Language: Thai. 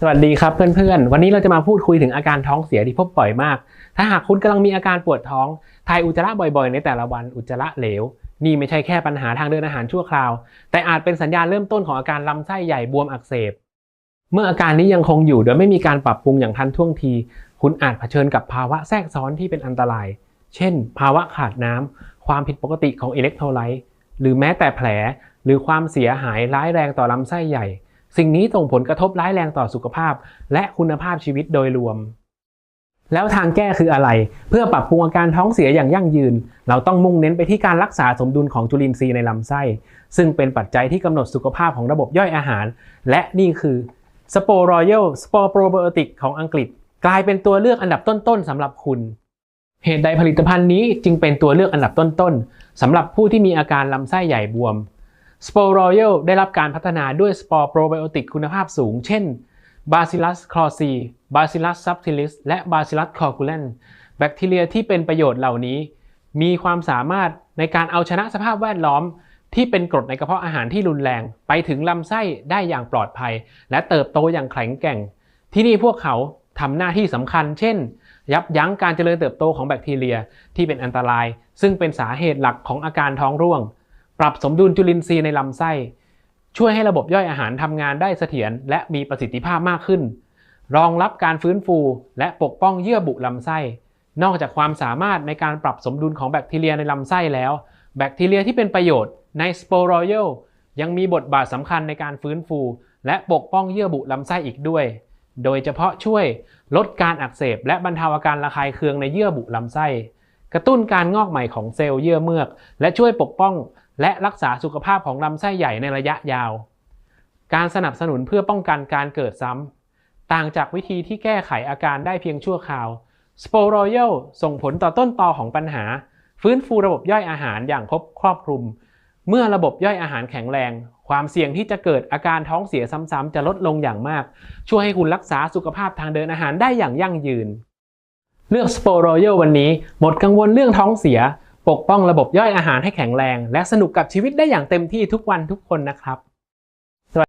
สวัสดีครับเพื่อนๆ วันนี้เราจะมาพูดคุยถึงอาการท้องเสียที่พบบ่อยมาก ถ้าหากคุณกำลังมีอาการปวดท้อง ถ่ายอุจจาระบ่อยๆ ในแต่ละวันอุจจาระเหลว นี่ไม่ใช่แค่ปัญหาทางเดินอาหารชั่วคราว แต่อาจเป็นสัญญาณเริ่มต้นของอาการลำไส้ใหญ่บวมอักเสบ เมื่ออาการนี้ยังคงอยู่โดยไม่มีการปรับปรุงอย่างทันท่วงที คุณอาจเผชิญกับภาวะแทรกซ้อนที่เป็นอันตราย เช่น ภาวะขาดน้ำ ความผิดปกติของอิเล็กโทรไลต์ หรือแม้แต่แผล หรือความเสียหายร้ายแรงต่อลำไส้ใหญ่ สิ่งนี้ส่งผลกระทบร้ายแรงต่อสุขภาพ และคุณภาพชีวิตโดยรวม แล้วทางแก้คืออะไร เพื่อปรับปรุงอาการท้องเสียอย่างยั่งยืน เราต้องมุ่งเน้นไปที่การรักษาสมดุลของจุลินทรีย์ในลำไส้ ซึ่งเป็นปัจจัยที่กำหนดสุขภาพของระบบย่อยอาหาร และนี่คือสโปรอยัลสปอร์โปรไบโอติกของอังกฤษ กลายเป็นตัวเลือกอันดับต้นๆสำหรับคุณเหตุใดผลิตภัณฑ์นี้จึงเป็นตัวเลือกอันดับต้นๆสำหรับผู้ที่มีอาการลำไส้ใหญ่บวม สปอร o ยัลได้รับการพัฒนาด้วยสปอร์โปรไบโอติกคุณภาพสูง เช่น Bacillus c r o s i Bacillus subtilis และ Bacillus coagulans แบคทีเรียที่เป็นประโยชน์เหล่านี้ มีความสามารถในการเอาชนะสภาพแวดล้อม ที่เป็นกรดในกระเพาะอาหารที่รุนแรง ไปถึงลำไส้ได้อย่างปลอดภัย และเติบโตอย่างแข็งแกร่ง ที่นี่พวกเขาทำหน้าที่สำคัญ เช่น ยับยั้งการเจริญเติบโตของแบคทีเรีย ที่เป็นอันตราย ซึ่งเป็นสาเหตุหลักของอาการท้องร่วง ปรับสมดุลจุลินทรีย์ในลำไส้ ช่วยให้ระบบย่อยอาหารทำงานได้เสถียรและมีประสิทธิภาพมากขึ้น รองรับการฟื้นฟูและปกป้องเยื่อบุลำไส้ นอกจากความสามารถในการปรับสมดุลของแบคทีเรียในลำไส้แล้ว แบคทีเรียที่เป็นประโยชน์ในสโปร o ยัลยังมีบทบาทสำคัญในการฟื้นฟู และปกป้องเยื่อบุลำไส้อีกด้วย โดยเฉพาะช่วยลดการอักเสบและบรรเทาอาการระคายเคืองในเยื่อบุลำไส้ กระตุ้นการงอกใหม่ของเซลล์เยื่อเมือก และช่วยปกป้อง และรักษาสุขภาพของลำไส้ใหญ่ในระยะยาว การสนับสนุนเพื่อป้องกันการเกิดซ้ำ ต่างจากวิธีที่แก้ไขอาการได้เพียงชั่วคราวสโปรยลส่งผลต่อต้นตอของปัญหา ฟื้นฟูระบบย่อยอาหารอย่างครบครอบคลุม เมื่อระบบย่อยอาหารแข็งแรง ความเสี่ยงที่จะเกิดอาการท้องเสียซ้ำๆจะลดลงอย่างมาก ช่วยให้คุณรักษาสุขภาพทางเดินอาหารได้อย่างยั่งยืน เลือกสโปร o ยัลวันนี้หมดกังวลเรื่องท้องเสีย ปกป้องระบบย่อยอาหารให้แข็งแรง และสนุกกับชีวิตได้อย่างเต็มที่ทุกวันทุกคนนะครับ